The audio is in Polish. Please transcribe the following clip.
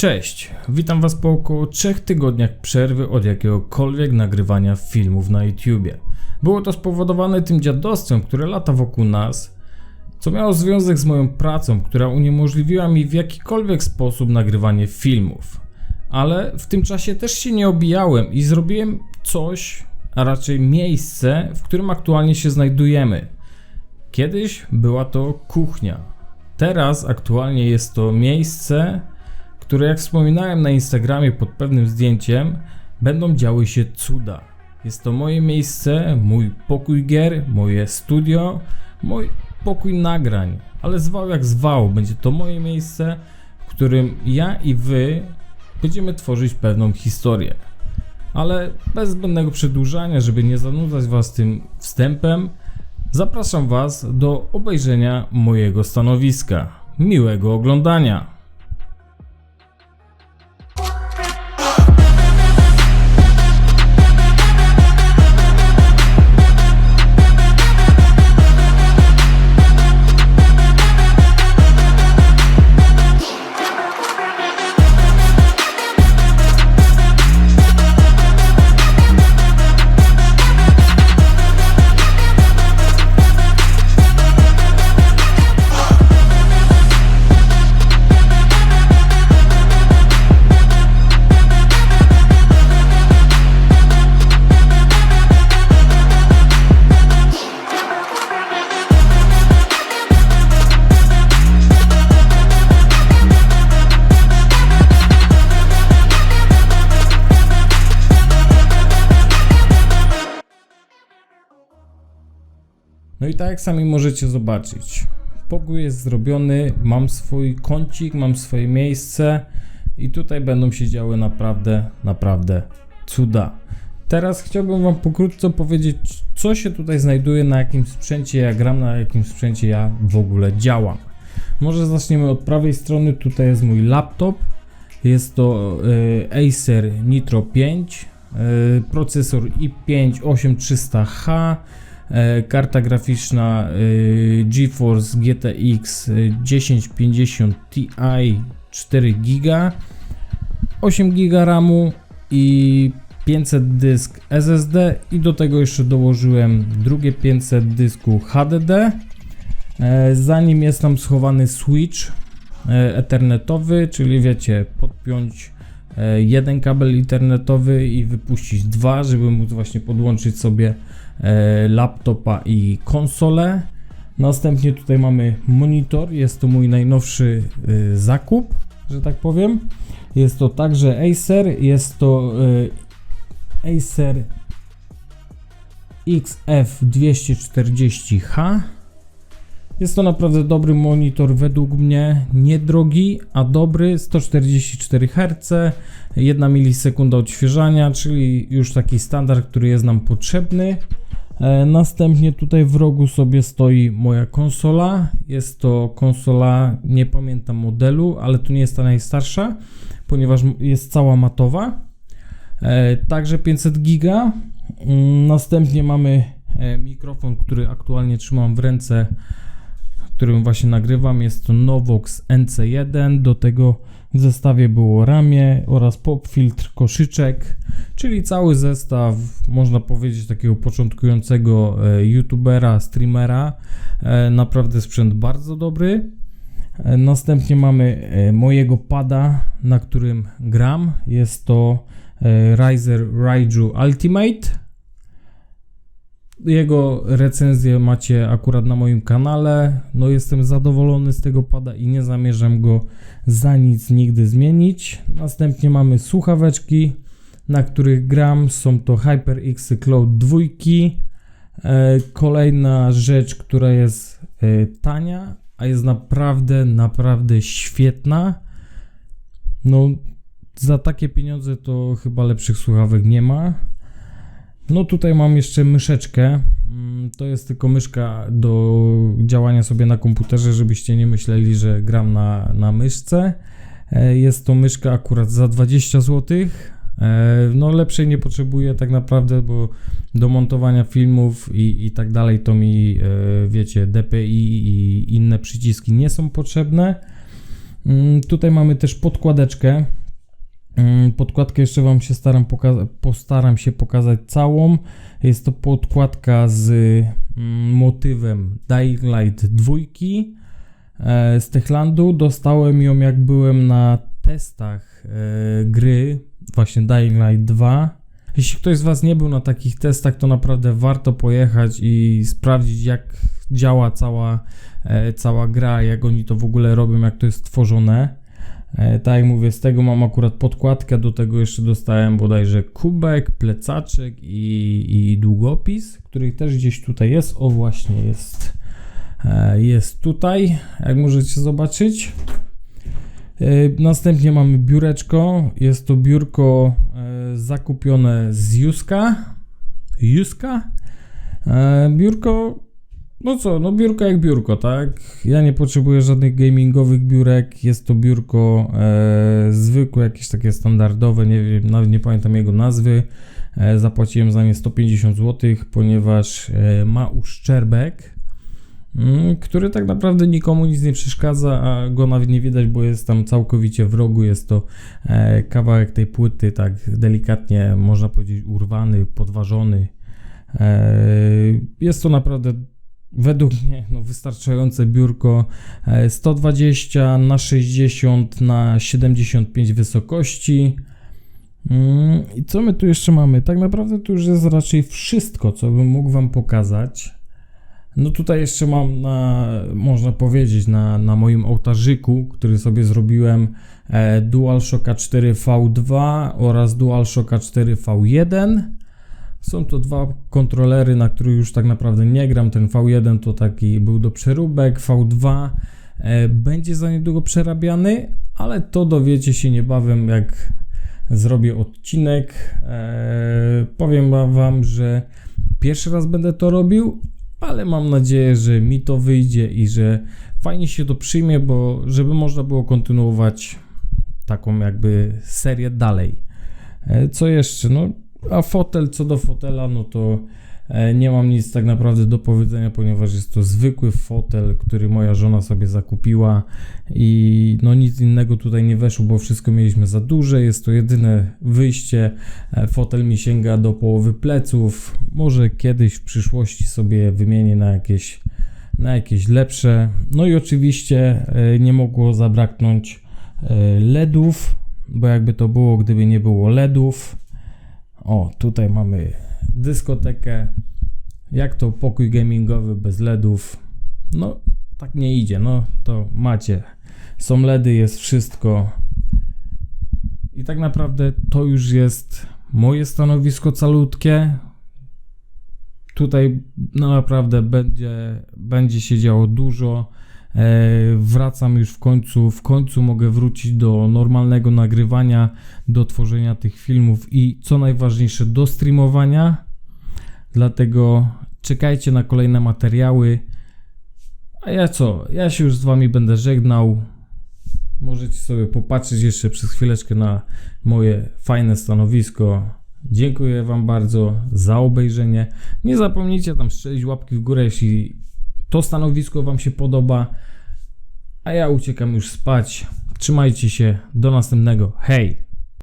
Cześć, witam Was po około 3 tygodniach przerwy od jakiegokolwiek nagrywania filmów na YouTubie. Było to spowodowane tym dziadostwem, które lata wokół nas, co miało związek z moją pracą, która uniemożliwiła mi w jakikolwiek sposób nagrywanie filmów. Ale w tym czasie też się nie obijałem i zrobiłem coś, a raczej miejsce, w którym aktualnie się znajdujemy. Kiedyś była to kuchnia. Teraz aktualnie jest to miejsce, które jak wspominałem na Instagramie pod pewnym zdjęciem, będą działy się cuda. Jest to moje miejsce, mój pokój gier, moje studio, mój pokój nagrań, ale zwał jak zwał, będzie to moje miejsce, w którym ja i wy będziemy tworzyć pewną historię. Ale bez zbędnego przedłużania, żeby nie zanudzać was tym wstępem, zapraszam was do obejrzenia mojego stanowiska. Miłego oglądania! No i tak jak sami możecie zobaczyć, pokój jest zrobiony, mam swój kącik, mam swoje miejsce i tutaj będą się działy naprawdę, naprawdę cuda. Teraz chciałbym Wam pokrótce powiedzieć, co się tutaj znajduje, na jakim sprzęcie ja gram, na jakim sprzęcie ja w ogóle działam. Może zaczniemy od prawej strony, tutaj jest mój laptop, jest to y, Acer Nitro 5, y, procesor i5 8300H, E, karta graficzna e, GeForce GTX 1050 Ti 4 GB, 8 GB RAMu i 500 dysk SSD i do tego jeszcze dołożyłem drugie 500 dysku HDD. E, za nim jest tam schowany switch ethernetowy, czyli wiecie, podpiąć jeden kabel internetowy i wypuścić dwa, żeby móc właśnie podłączyć sobie E, laptopa i konsolę. Następnie tutaj mamy monitor, jest to mój najnowszy e, zakup, że tak powiem. Jest to także Acer, jest to e, Acer XF240H. Jest to naprawdę dobry monitor według mnie, niedrogi, a dobry, 144 Hz, 1 milisekunda odświeżania, czyli już taki standard, który jest nam potrzebny. E, następnie tutaj w rogu sobie stoi moja konsola. Jest to konsola, nie pamiętam modelu, ale to nie jest ta najstarsza, ponieważ jest cała matowa. E, także 500 giga. Mm, następnie mamy e, mikrofon, który aktualnie trzymam w ręce, którym właśnie nagrywam. Jest to Novox NC1. Do tego w zestawie było ramię oraz pop filtr koszyczek, czyli cały zestaw, można powiedzieć, takiego początkującego e, youtubera, streamera. E, naprawdę sprzęt bardzo dobry. E, następnie mamy mojego pada, na którym gram. Jest to Riser Raiju Ultimate. Jego recenzję macie akurat na moim kanale. No jestem zadowolony z tego pada i nie zamierzam go za nic nigdy zmienić. Następnie mamy słuchaweczki, na których gram. Są to HyperX Cloud 2. E, kolejna rzecz, która jest e, tania, a jest naprawdę, naprawdę świetna. No, za takie pieniądze to chyba lepszych słuchawek nie ma. No tutaj mam jeszcze myszeczkę. Mm, to jest tylko myszka do działania sobie na komputerze, żebyście nie myśleli, że gram na, na myszce. E, jest to myszka akurat za 20 zł. E, no lepszej nie potrzebuję tak naprawdę, bo do montowania filmów i, i tak dalej to mi, e, wiecie, DPI i inne przyciski nie są potrzebne. Mm, Tutaj mamy też podkładeczkę. Mm, Podkładkę jeszcze Wam się staram postaram się pokazać całą. Jest to podkładka z mm, motywem Dying Light 2 e, z Techlandu. Dostałem ją jak byłem na testach e, gry, właśnie Dying Light 2. Jeśli ktoś z Was nie był na takich testach, to naprawdę warto pojechać i sprawdzić, jak działa cała, e, cała gra, jak oni to w ogóle robią, jak to jest tworzone. E, tak jak mówię, z tego mam akurat podkładkę, do tego jeszcze dostałem bodajże kubek, plecaczek i, i długopis, który też gdzieś tutaj jest. O, właśnie jest. E, Jest tutaj, jak możecie zobaczyć. E, Następnie mamy biureczko. Jest to biurko zakupione z Juska. Juska? Biurko no co, no biurko jak biurko, tak? Ja nie potrzebuję żadnych gamingowych biurek. Jest to biurko e, zwykłe, jakieś takie standardowe, nie wiem, nawet nie pamiętam jego nazwy. E, zapłaciłem za nie 150 zł, ponieważ e, ma uszczerbek, mm, który tak naprawdę nikomu nic nie przeszkadza, a go nawet nie widać, bo jest tam całkowicie w rogu. Jest to e, kawałek tej płyty, tak delikatnie można powiedzieć urwany, podważony. E, Jest to naprawdę według mnie no, wystarczające biurko e, 120 na 60 na 75 wysokości. Mm, I co my tu jeszcze mamy? Tak naprawdę tu już jest raczej wszystko, co bym mógł Wam pokazać. No tutaj jeszcze mam na, można powiedzieć, na, na moim ołtarzyku, który sobie zrobiłem e, DualShocka 4 V2 oraz DualShocka 4 V1. Są to dwa kontrolery, na których już tak naprawdę nie gram. Ten V1 to taki był do przeróbek, V2 e, będzie za niedługo przerabiany, ale to dowiecie się niebawem, jak zrobię odcinek. E, powiem Wam, że pierwszy raz będę to robił, ale mam nadzieję, że mi to wyjdzie i że fajnie się to przyjmie, bo żeby można było kontynuować taką jakby serię dalej. E, Co jeszcze? No, a fotel, co do fotela, no to e, nie mam nic tak naprawdę do powiedzenia, ponieważ jest to zwykły fotel, który moja żona sobie zakupiła i no nic innego tutaj nie weszło, bo wszystko mieliśmy za duże. Jest to jedyne wyjście. E, Fotel mi sięga do połowy pleców. Może kiedyś w przyszłości sobie wymienię na jakieś, na jakieś lepsze. No i oczywiście e, nie mogło zabraknąć LEDów, bo jakby to było, gdyby nie było LEDów. O, tutaj mamy dyskotekę. Jak to pokój gamingowy bez LEDów? No, tak nie idzie. No, to macie. Są LEDy, jest wszystko. I tak naprawdę to już jest moje stanowisko calutkie. Tutaj no naprawdę będzie, będzie się działo dużo. E, wracam już w końcu, w końcu mogę wrócić do normalnego nagrywania, do tworzenia tych filmów i co najważniejsze do streamowania. Dlatego czekajcie na kolejne materiały. A ja co? Ja się już z wami będę żegnał. Możecie sobie popatrzeć jeszcze przez chwileczkę na moje fajne stanowisko. Dziękuję Wam bardzo za obejrzenie. Nie zapomnijcie tam strzelić łapki w górę, jeśli to stanowisko Wam się podoba. A ja uciekam już spać. Trzymajcie się. Do następnego. Hej!